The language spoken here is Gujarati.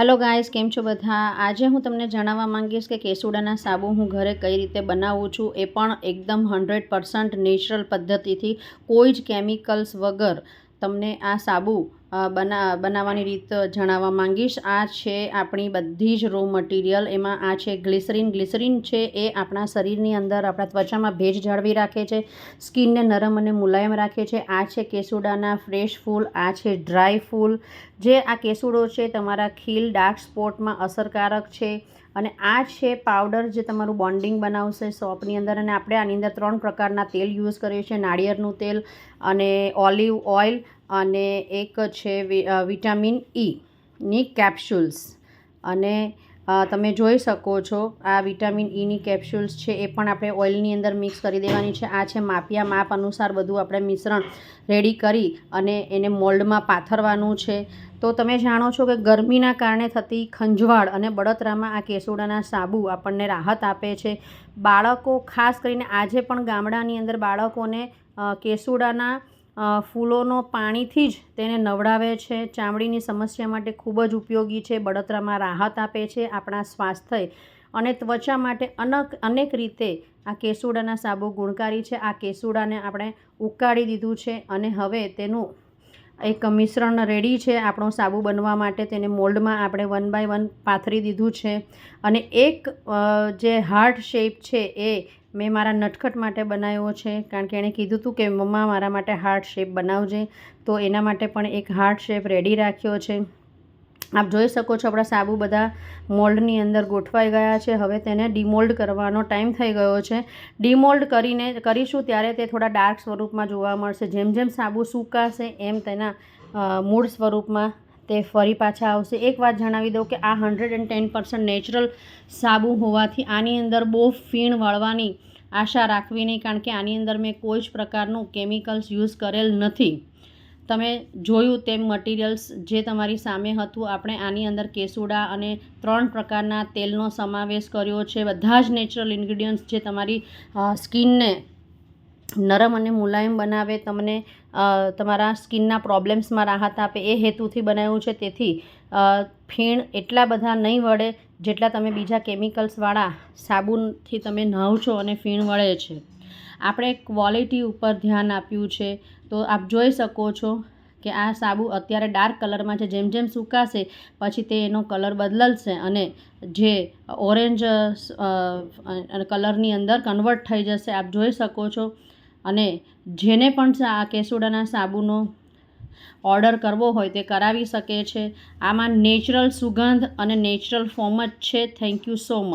હેલો ગાઈસ કેમ છો બધા? આજે હું તમને જણાવવા માંગીશ કે કેસુડાના સાબુ હું ઘરે કઈ રીતે બનાવું છું એ પણ એકદમ હંડ્રેડ પર્સન્ટ નેચરલ પદ્ધતિથી. કોઈ જ કેમિકલ્સ વગર તમને આ સાબુ બના, બનાવવાની રીત જણાવવા માંગીશ. આ છે આપણી બધી જ રો મટીરિયલ એમાં આ છે ગ્લિસરીન ગ્લિસરીન છે એ આપણા શરીરની અંદર આપણા ત્વચામાં ભેજ જાળવી રાખે છે, સ્કિનને નરમ અને મુલાયમ રાખે છે. આ છે કેસુડાના ફ્રેશ ફૂલ. આ છે ડ્રાય ફૂલ. જે આ કેસુડો છે, તમારા ખીલ, ડાર્ક સ્પોટમાં અસરકારક છે. અને આ છે પાવડર જે તમારું બોન્ડિંગ બનાવશે સોપની અંદર અને આપણે આની અંદર ત્રણ પ્રકારના તેલ યુઝ કરીએ છીએ. નાળિયેરનું તેલ અને ઓલિવ ઓઇલ અને એક છે વિટામિન ઈ ની કેપ્સ્યુલ્સ અને તમે જોઈ શકો છો, આ વિટામિન ઈની કેપ્સ્યુલ્સ છે, એ પણ આપણે ઓઇલની અંદર મિક્સ કરી દેવાની છે. આ છે માપિયા માપ અનુસાર બધું આપણે મિશ્રણ રેડી કરી અને એને મોલ્ડમાં પાથરવાનું છે. તો તમે જાણો છો કે ગરમીના કારણે થતી ખંજવાળ અને બળતરામાં આ કેસુડાના સાબુ આપણને રાહત આપે છે. બાળકો, ખાસ કરીને આજે પણ ગામડાની અંદર બાળકોને કેસુડાના ફૂલોનો પાણીથી જ તેને નવડાવે છે. ચામડીની સમસ્યા માટે ખૂબ જ ઉપયોગી છે. બળતરામાં રાહત આપે છે આપણા સ્વાસ્થ્ય અને ત્વચા માટે અનક, અનેક રીતે આ કેસુડાના સાબુ ગુણકારી છે. આ કેસુડાને આપણે ઉકાળી દીધું છે અને હવે તેનું એક મિશ્રણ રેડી છે આપણો સાબુ બનવા માટે તેને મોલ્ડમાં આપણે વન બાય વન પાથરી દીધું છે. અને એક જે હાર્ટ શેપ છે એ મેં મારા નટખટ માટે બનાવ્યો છે. કારણ કે એણે કીધું હતું કે મમ્મા મારા માટે હાર્ટ શેપ બનાવજે. તો એના માટે પણ એક હાર્ટ શેપ રેડી રાખ્યો છે. આપ જોઈ શકો છો આપણા સાબુ બધા મોલ્ડની અંદર ગોઠવાઈ ગયા છે. હવે તેને ડીમોલ્ડ કરવાનો ટાઈમ થઈ ગયો છે. ડીમોલ્ડ કરીને કરીશું ત્યારે તે થોડા ડાર્ક સ્વરૂપમાં જોવા મળશે. જેમ જેમ સાબુ સૂકાશે, એમ તેના મૂળ સ્વરૂપમાં તે ફરી પાછા આવશે. એક વાત જણાવી દઉં કે આ hundred and ten percent natural સાબુ હોવાથી આની અંદર બહુ ફીણ વળવાની આશા રાખવી નહીં, કારણ કે આની અંદર મેં કોઈ જ પ્રકારનું કેમિકલ્સ યુઝ કરેલ નથી. તમે જોયું તેમ મટીરિયલ્સ જે તમારી સામે હતું, આપણે આની અંદર કેસુડા અને ત્રણ પ્રકારના તેલનો સમાવેશ કર્યો છે. બધા જ નેચરલ ઇન્ગ્રીડિયન્ટ્સ જે તમારી સ્કિનને નરમ અને મુલાયમ બનાવે, તમને તમારા સ્કિનના પ્રોબ્લેમ્સમાં રાહત આપે એ હેતુથી બનાવ્યું છે. તેથી ફીણ એટલા બધા નહીં વળે જેટલા તમે બીજા કેમિકલ્સવાળા સાબુનથી તમે નહાવ છો અને ફીણ વળે છે. આપણે ક્વોલિટી ઉપર ધ્યાન આપ્યું છે. તો આપ જોઈ શકો છો કે આ સાબુ અત્યારે ડાર્ક કલરમાં છે, જેમ જેમ સુકાશે પછી તે એનો કલર બદલશે અને જે ઓરેન્જ કલરની અંદર કન્વર્ટ થઈ જશે, આપ જોઈ શકો છો. અને જેને પણ આ કેસુડાના સાબુનો ઓર્ડર કરવો હોય તે કરાવી શકે છે. આમાં નેચરલ સુગંધ અને નેચરલ ફોર્મ જ છે. Thank you so much.